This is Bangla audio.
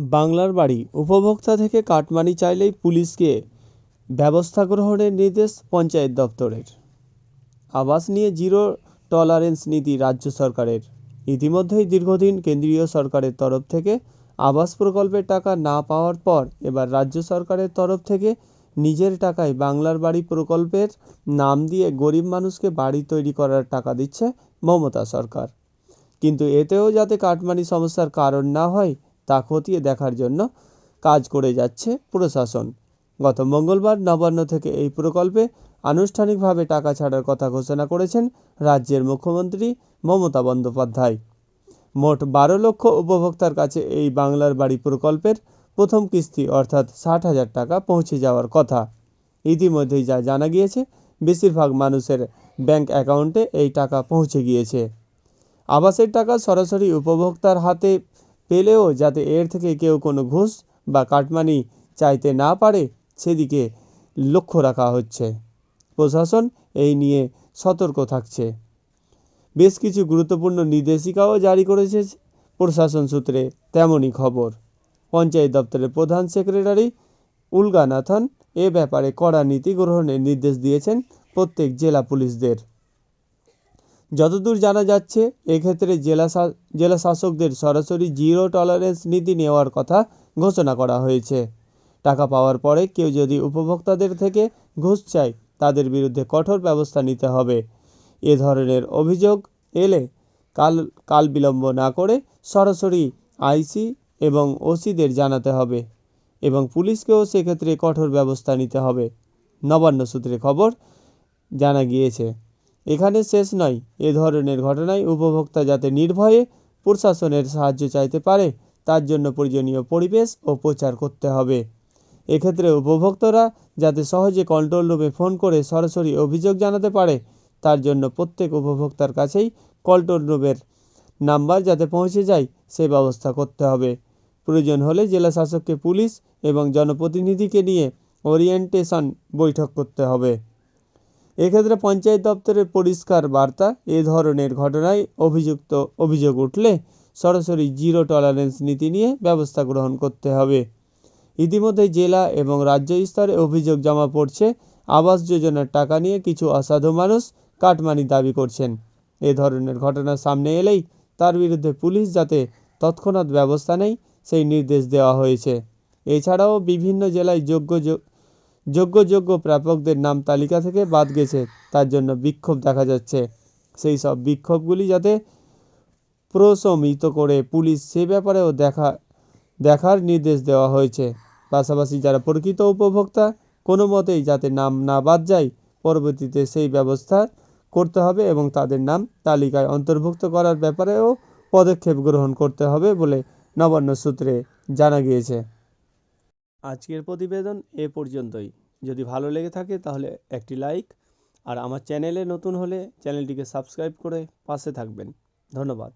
বাংলার বাড়ি। উপভোক্তা থেকে কাটমানি চাইলেই পুলিশকে ব্যবস্থা গ্রহণের নির্দেশ পঞ্চায়েত দপ্তরের। আবাস নিয়ে জিরো টলারেন্স নীতি রাজ্য সরকারের। ইতিমধ্যেই দীর্ঘদিন কেন্দ্রীয় সরকারের তরফ থেকে আবাস প্রকল্পের টাকা না পাওয়ার পর এবার রাজ্য সরকারের তরফ থেকে নিজের টাকায় বাংলার বাড়ি প্রকল্পের নাম দিয়ে গরিব মানুষকে বাড়ি তৈরি করার টাকা দিচ্ছে মমতা সরকার। কিন্তু এতেও যাতে কাটমানি সমস্যার কারণ না হয় তা খতিয়ে দেখার জন্য কাজ করে যাচ্ছে প্রশাসন। গত মঙ্গলবার নবান্ন থেকে এই প্রকল্পে আনুষ্ঠানিকভাবে টাকা ছাড়ার কথা ঘোষণা করেছেন রাজ্যের মুখ্যমন্ত্রী মমতা বন্দ্যোপাধ্যায়। মোট বারো লক্ষ উপভোক্তার কাছে এই বাংলার বাড়ি প্রকল্পের প্রথম কিস্তি অর্থাৎ ষাট হাজার টাকা পৌঁছে যাওয়ার কথা। ইতিমধ্যেই যা জানা গিয়েছে, বেশিরভাগ মানুষের ব্যাংক অ্যাকাউন্টে এই টাকা পৌঁছে গিয়েছে। আবাসের টাকা সরাসরি উপভোক্তার হাতে পেলেও যাতে এর থেকে কেউ কোনো ঘুষ বা কাটমানি চাইতে না পারে, সেদিকে লক্ষ্য রাখা হচ্ছে। প্রশাসন এই নিয়ে সতর্ক থাকছে। বেশ কিছু গুরুত্বপূর্ণ নির্দেশিকাও জারি করেছে প্রশাসন সূত্রে তেমনই খবর। পঞ্চায়েত দপ্তরের প্রধান সেক্রেটারি উলগানাথন এ ব্যাপারে কড়া নীতি গ্রহণের নির্দেশ দিয়েছেন প্রত্যেক জেলা পুলিশদের। যতদূর জানা যাচ্ছে, এক্ষেত্রে জেলা জেলা শাসকদের সরাসরি জিরো টলারেন্স নীতি নেওয়ার কথা ঘোষণা করা হয়েছে। টাকা পাওয়ার পরে কেউ যদি উপভোক্তাদের থেকে ঘুষ চায়, তাদের বিরুদ্ধে কঠোর ব্যবস্থা নিতে হবে। এ ধরনের অভিযোগ এলে কাল কাল বিলম্ব না করে সরাসরি আইসি এবং ওসিদের জানাতে হবে এবং পুলিশকেও সেক্ষেত্রে কঠোর ব্যবস্থা নিতে হবে। নবান্ন সূত্রে খবর জানা গিয়েছে। এখানে শেষ নয়। এ ধরনের ঘটনায় উপভোক্তা যাতে নির্ভয়ে প্রশাসনের সাহায্য চাইতে পারে, তার জন্য প্রয়োজনীয় পরিবেশ ও প্রচার করতে হবে। এক্ষেত্রে উপভোক্তারা যাতে সহজে কন্ট্রোল রুমে ফোন করে সরাসরি অভিযোগ জানাতে পারে, তার জন্য প্রত্যেক উপভোক্তার কাছেই কন্ট্রোল রুমের নাম্বার যাতে পৌঁছে যায়, সে ব্যবস্থা করতে হবে। প্রয়োজন হলে জেলা শাসককে পুলিশ এবং জনপ্রতিনিধিকে নিয়ে ওরিয়েন্টেশন বৈঠক করতে হবে। এক্ষেত্রে পঞ্চায়েত দপ্তরের পরিষ্কার বার্তা, এ ধরনের ঘটনায় অভিযুক্ত অভিযোগ উঠলে সরাসরি জিরো টলারেন্স নীতি নিয়ে ব্যবস্থা গ্রহণ করতে হবে। ইতিমধ্যে জেলা এবং রাজ্য স্তরে অভিযোগ জমা পড়ছে, আবাস যোজনার টাকা নিয়ে কিছু অসাধু মানুষ কাটমানি দাবি করছেন। এ ধরনের ঘটনা সামনে এলেই তার বিরুদ্ধে পুলিশ যাতে তৎক্ষণাৎ ব্যবস্থা নেয়, সেই নির্দেশ দেওয়া হয়েছে। এছাড়াও বিভিন্ন জেলায় যোগ্য যোগ- যোগ্য যোগ্য প্রাপকদের নাম তালিকা থেকে বাদ গেছে, তার জন্য বিক্ষোভ দেখা যাচ্ছে। সেই সব বিক্ষোভগুলি যাতে প্রশমিত করে পুলিশ, সে ব্যাপারেও দেখা, দেখার নির্দেশ দেওয়া হয়েছে। পাশাপাশি যারা প্রকৃত উপভোক্তা, কোনো মতেই যাতে নাম না বাদ যায়, পরবর্তীতে সেই ব্যবস্থা করতে হবে এবং তাদের নাম তালিকায় অন্তর্ভুক্ত করার ব্যাপারেও পদক্ষেপ গ্রহণ করতে হবে বলে নবান্ন সূত্রে জানা গিয়েছে। আজকের প্রতিবেদন এ পর্যন্তই। যদি ভালো লেগে থাকে তাহলে একটি লাইক আর আমার চ্যানেলে নতুন হলে চ্যানেলটিকে সাবস্ক্রাইব করে পাশে থাকবেন। ধন্যবাদ।